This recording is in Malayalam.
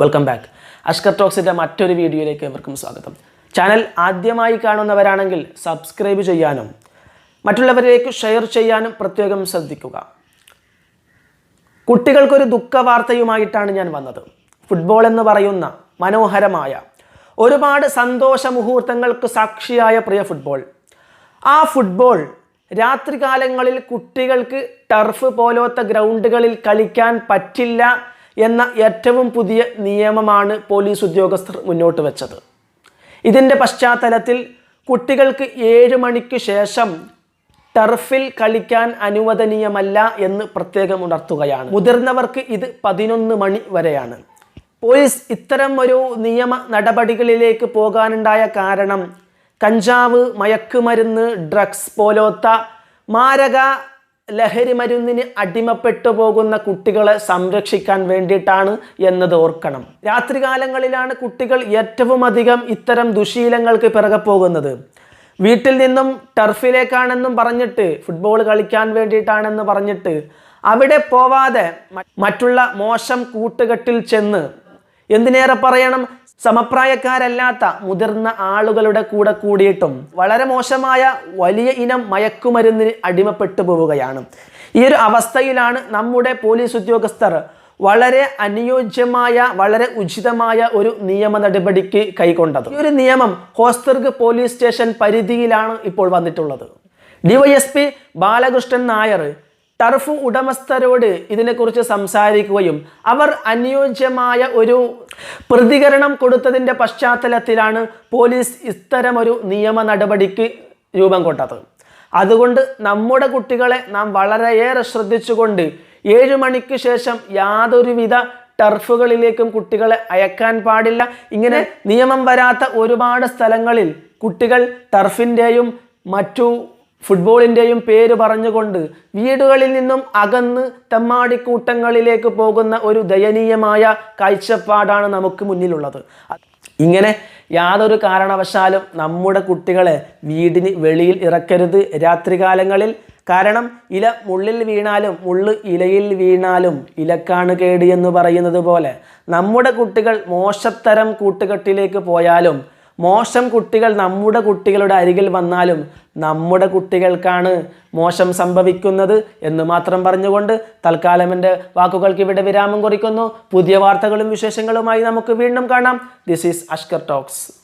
Welcome back. അഷ്കർ ടോക്സിന്റെ മറ്റൊരു വീഡിയോയിലേക്ക് ഏവർക്കും സ്വാഗതം. ചാനൽ ആദ്യമായി കാണുന്നവരാണെങ്കിൽ സബ്സ്ക്രൈബ് ചെയ്യാനും മറ്റുള്ളവരിലേക്ക് ഷെയർ ചെയ്യാനും പ്രത്യേകം ശ്രദ്ധിക്കുക. കുട്ടികൾക്കൊരു ദുഃഖവാർത്തയുമായിട്ടാണ് ഞാൻ വന്നത്. ഫുട്ബോൾ എന്ന് പറയുന്ന മനോഹരമായ ഒരുപാട് സന്തോഷ മുഹൂർത്തങ്ങൾക്ക് സാക്ഷിയായ പ്രിയ ഫുട്ബോൾ. ആ ഫുട്ബോൾ രാത്രികാലങ്ങളിൽ കുട്ടികൾക്ക് ടർഫ് പോലത്തെ ഗ്രൗണ്ടുകളിൽ കളിക്കാൻ പറ്റില്ല എന്ന ഏറ്റവും പുതിയ നിയമമാണ് പോലീസ് ഉദ്യോഗസ്ഥർ മുന്നോട്ട് വെച്ചത്. ഇതിന്റെ പശ്ചാത്തലത്തിൽ കുട്ടികൾക്ക് ഏഴ് മണിക്ക് ശേഷം ടർഫിൽ കളിക്കാൻ അനുവദനീയമല്ല എന്ന് പ്രത്യേകം ഉണർത്തുകയാണ്. മുതിർന്നവർക്ക് ഇത് പതിനൊന്ന് മണി വരെയാണ്. പോലീസ് ഇത്തരം ഒരു നിയമ നടപടികളിലേക്ക് പോകാനുണ്ടായ കാരണം കഞ്ചാവ് മയക്കുമരുന്ന് ഡ്രഗ്സ് പോലോത്ത മാരക ലഹരി മരുന്നിന് അടിമപ്പെട്ടു പോകുന്ന കുട്ടികളെ സംരക്ഷിക്കാൻ വേണ്ടിയിട്ടാണ് എന്നത് ഓർക്കണം. രാത്രികാലങ്ങളിലാണ് കുട്ടികൾ ഏറ്റവും അധികം ഇത്തരം ദുശീലങ്ങൾക്ക് പിറകെ പോകുന്നത്. വീട്ടിൽ നിന്നും ടർഫിലേക്കാണെന്നും പറഞ്ഞിട്ട് ഫുട്ബോൾ കളിക്കാൻ വേണ്ടിയിട്ടാണെന്ന് പറഞ്ഞിട്ട് അവിടെ പോവാതെ മറ്റുള്ള മോശം കൂട്ടുകെട്ടിൽ ചെന്ന് എന്തിനേറെ പറയണം? സമപ്രായക്കാരല്ലാത്ത മുതിർന്ന ആളുകളുടെ കൂടെ കൂടിയിട്ടും വളരെ മോശമായ വലിയ ഇനം മയക്കുമരുന്നിന് അടിമപ്പെട്ടു പോവുകയാണ്. ഈ ഒരു അവസ്ഥയിലാണ് നമ്മുടെ പോലീസ് ഉദ്യോഗസ്ഥർ വളരെ അനുയോജ്യമായ വളരെ ഉചിതമായ ഒരു നിയമ നടപടിക്ക് കൈക്കൊണ്ടത്. ഈ ഒരു നിയമം ഹോസ്തർഗ് പോലീസ് സ്റ്റേഷൻ പരിധിയിലാണ് ഇപ്പോൾ വന്നിട്ടുള്ളത്. ഡിവൈഎസ്പി ബാലകൃഷ്ണൻ നായർ ടർഫ് ഉടമസ്ഥരോട് ഇതിനെക്കുറിച്ച് സംസാരിക്കുകയും അവർ അനുയോജ്യമായ ഒരു പ്രതികരണം കൊടുത്തതിന്റെ പശ്ചാത്തലത്തിലാണ് പോലീസ് ഇത്തരമൊരു നിയമ നടപടിക്ക് രൂപം കൊണ്ടത്. അതുകൊണ്ട് നമ്മുടെ കുട്ടികളെ നാം വളരെയേറെ ശ്രദ്ധിച്ചുകൊണ്ട് ഏഴ് മണിക്ക് ശേഷം യാതൊരുവിധ ടർഫുകളിലേക്കും കുട്ടികളെ അയക്കാൻ പാടില്ല. ഇങ്ങനെ നിയമം വരാത്ത ഒരുപാട് സ്ഥലങ്ങളിൽ കുട്ടികൾ ടർഫിന്റെയും മറ്റു ഫുട്ബോളിന്റെയും പേര് പറഞ്ഞുകൊണ്ട് വീടുകളിൽ നിന്നും അകന്ന് തെമ്മാടിക്കൂട്ടങ്ങളിലേക്ക് പോകുന്ന ഒരു ദയനീയമായ കാഴ്ചപ്പാടാണ് നമുക്ക് മുന്നിലുള്ളത്. ഇങ്ങനെ യാതൊരു കാരണവശാലും നമ്മുടെ കുട്ടികളെ വീടിന് വെളിയിൽ ഇറക്കരുത് രാത്രികാലങ്ങളിൽ. കാരണം ഇല മുള്ളിൽ വീണാലും മുള്ള് ഇലയിൽ വീണാലും ഇലക്കാണ് കേട് എന്ന് പറയുന്നത് പോലെ. നമ്മുടെ കുട്ടികൾ മോശത്തരം കൂട്ടുകെട്ടിലേക്ക് പോയാലും മോശം കുട്ടികൾ നമ്മുടെ കുട്ടികളുടെ അരികിൽ വന്നാലും നമ്മുടെ കുട്ടികൾക്കാണ് മോശം സംഭവിക്കുന്നത് എന്ന് മാത്രം പറഞ്ഞുകൊണ്ട് തൽക്കാലം എന്റെ വാക്കുകൾക്ക് ഇവിടെ വിരാമം കുറിക്കുന്നു. പുതിയ വാർത്തകളും വിശേഷങ്ങളുമായി നമുക്ക് വീണ്ടും കാണാം. This is Ashkar talks